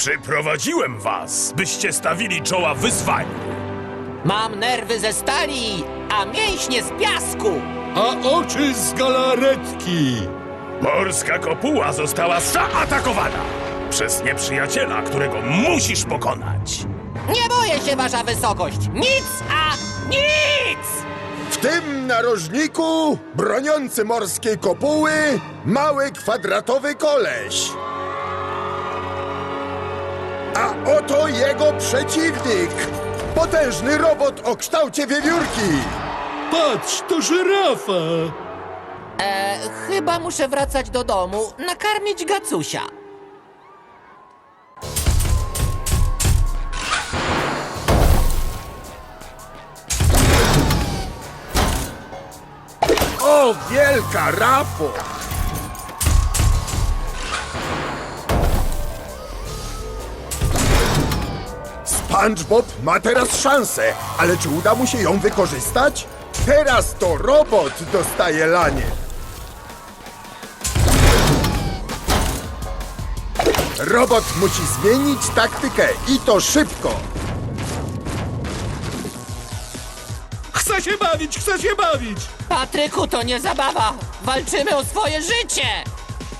Przyprowadziłem was, byście stawili czoła wyzwaniu. Mam nerwy ze stali, a mięśnie z piasku. A oczy z galaretki! Morska kopuła została zaatakowana przez nieprzyjaciela, którego musisz pokonać. Nie boję się, wasza wysokość. Nic, a nic! W tym narożniku, broniący morskiej kopuły, mały kwadratowy koleś. A oto jego przeciwnik. Potężny robot o kształcie wiewiórki. Patrz, to żyrafa! E, chyba muszę wracać do domu, nakarmić gacusia. O, wielka rapo! SpongeBob ma teraz szansę, ale czy uda mu się ją wykorzystać? Teraz to robot dostaje lanie. Robot musi zmienić taktykę i to szybko. Chcę się bawić, chcę się bawić! Patryku, to nie zabawa. Walczymy o swoje życie.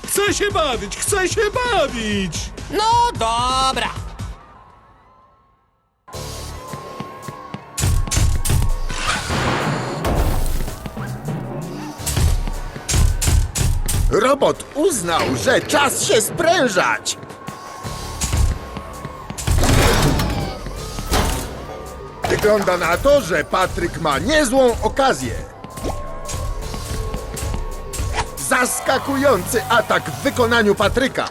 Chcę się bawić, chcę się bawić! No dobra. Robot uznał, że czas się sprężać. Wygląda na to, że Patryk ma niezłą okazję. Zaskakujący atak w wykonaniu Patryka.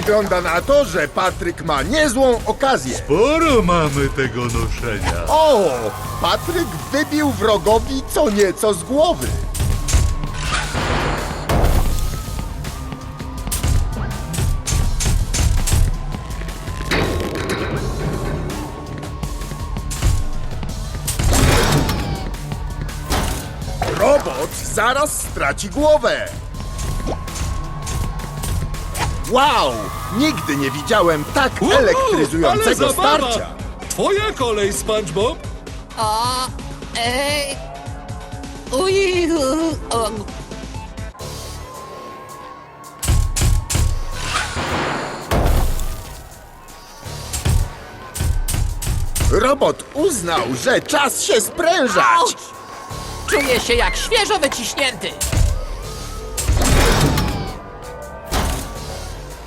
Wygląda na to, że Patryk ma niezłą okazję. Sporo mamy tego noszenia. O! Patryk wybił wrogowi co nieco z głowy. Robot zaraz straci głowę. Wow! Nigdy nie widziałem tak ale elektryzującego zabawa! starcia. Twoja kolej, SpongeBob! O, ej. Uj, o, Robot uznał, że czas się sprężać. Czuję się jak świeżo wyciśnięty.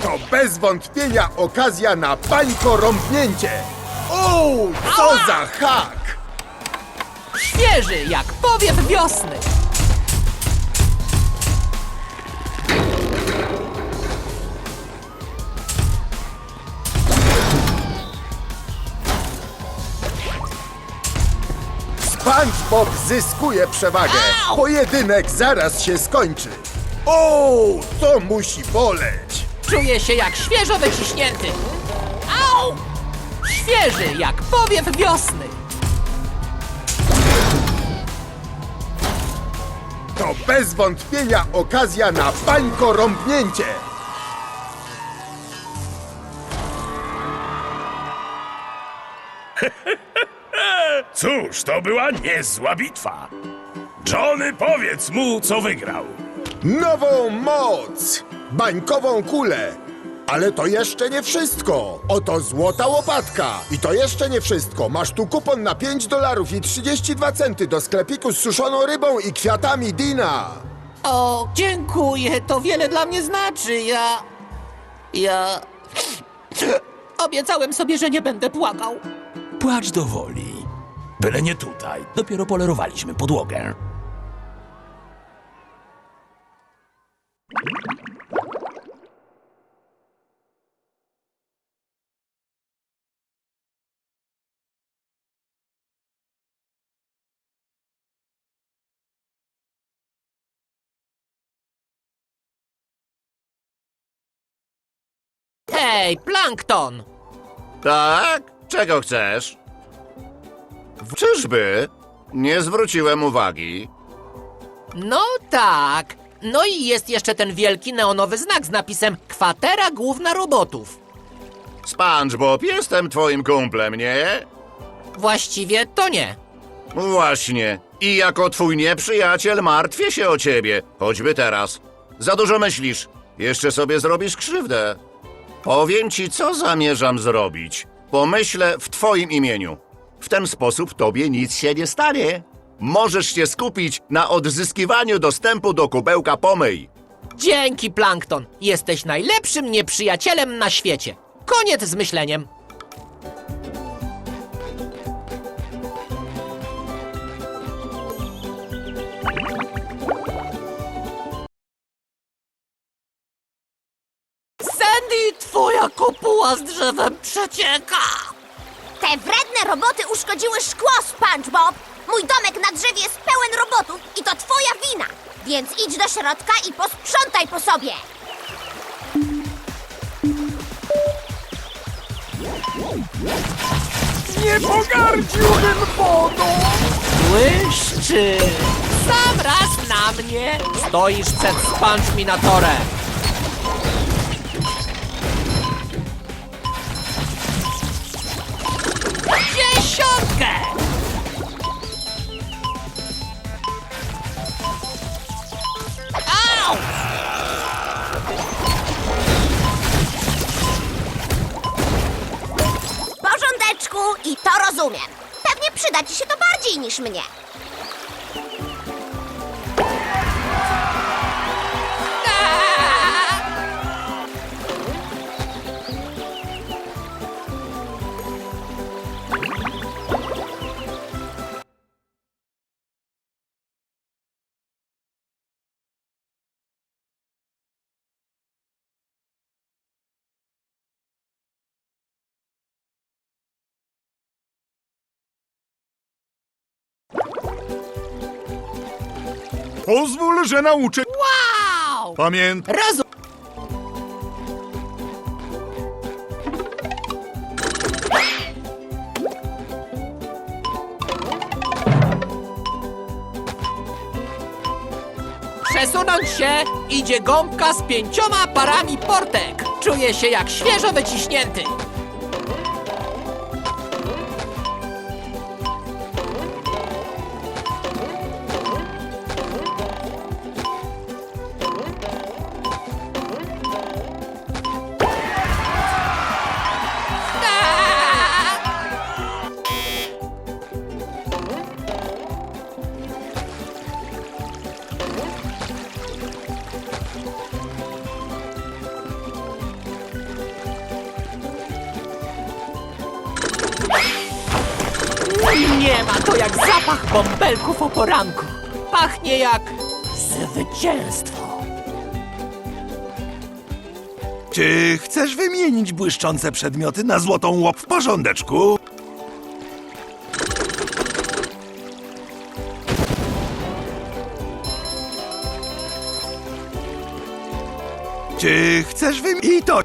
To bez wątpienia okazja na pańko rąbnięcie. O, co Ała! za hak! Świeży jak powiew wiosny. SpongeBob zyskuje przewagę. Pojedynek zaraz się skończy. O, to musi boleć. Czuję się jak świeżo wyciśnięty. Au! Świeży jak powiew wiosny. To bez wątpienia okazja na pańko rąbnięcie. Cóż, to była niezła bitwa. Johnny, powiedz mu, co wygrał. Nową moc! Bańkową kulę! Ale to jeszcze nie wszystko! Oto złota łopatka! I to jeszcze nie wszystko! Masz tu kupon na 5 dolarów i 32 centy do sklepiku z suszoną rybą i kwiatami Dina! O, dziękuję, to wiele dla mnie znaczy. Ja. Ja. Obiecałem sobie, że nie będę płakał. Płacz do woli. Byle nie tutaj. Dopiero polerowaliśmy podłogę. Hej, plankton! Tak? Czego chcesz? Czyżby? Nie zwróciłem uwagi. No tak. No i jest jeszcze ten wielki neonowy znak z napisem Kwatera Główna Robotów. SpongeBob, jestem twoim kumplem, nie? Właściwie to nie. Właśnie. I jako twój nieprzyjaciel martwię się o ciebie. Choćby teraz. Za dużo myślisz. Jeszcze sobie zrobisz krzywdę. Powiem ci, co zamierzam zrobić. Pomyślę w twoim imieniu. W ten sposób tobie nic się nie stanie. Możesz się skupić na odzyskiwaniu dostępu do kubełka pomyj. Dzięki, Plankton. Jesteś najlepszym nieprzyjacielem na świecie. Koniec z myśleniem. Z drzewem przecieka. Te wredne roboty uszkodziły szkło, SpongeBob! Mój domek na drzewie jest pełen robotów i to twoja wina! Więc idź do środka i posprzątaj po sobie! Nie pogardziłbym wodą! Błyszczy! Sam raz na mnie! Stoisz przed Sponge Minatorem! Rozumiem. Pewnie przyda ci się to bardziej niż mnie. Pozwól, że nauczę. Wow! Pamiętaj. Rozum... Przesunąć się idzie gąbka z pięcioma parami portek. Czuję się jak świeżo wyciśnięty. Nie ma to jak zapach bąbelków o poranku. Pachnie jak zwycięstwo. Czy chcesz wymienić błyszczące przedmioty na złotą łop w porządeczku? Czy chcesz wymienić... I to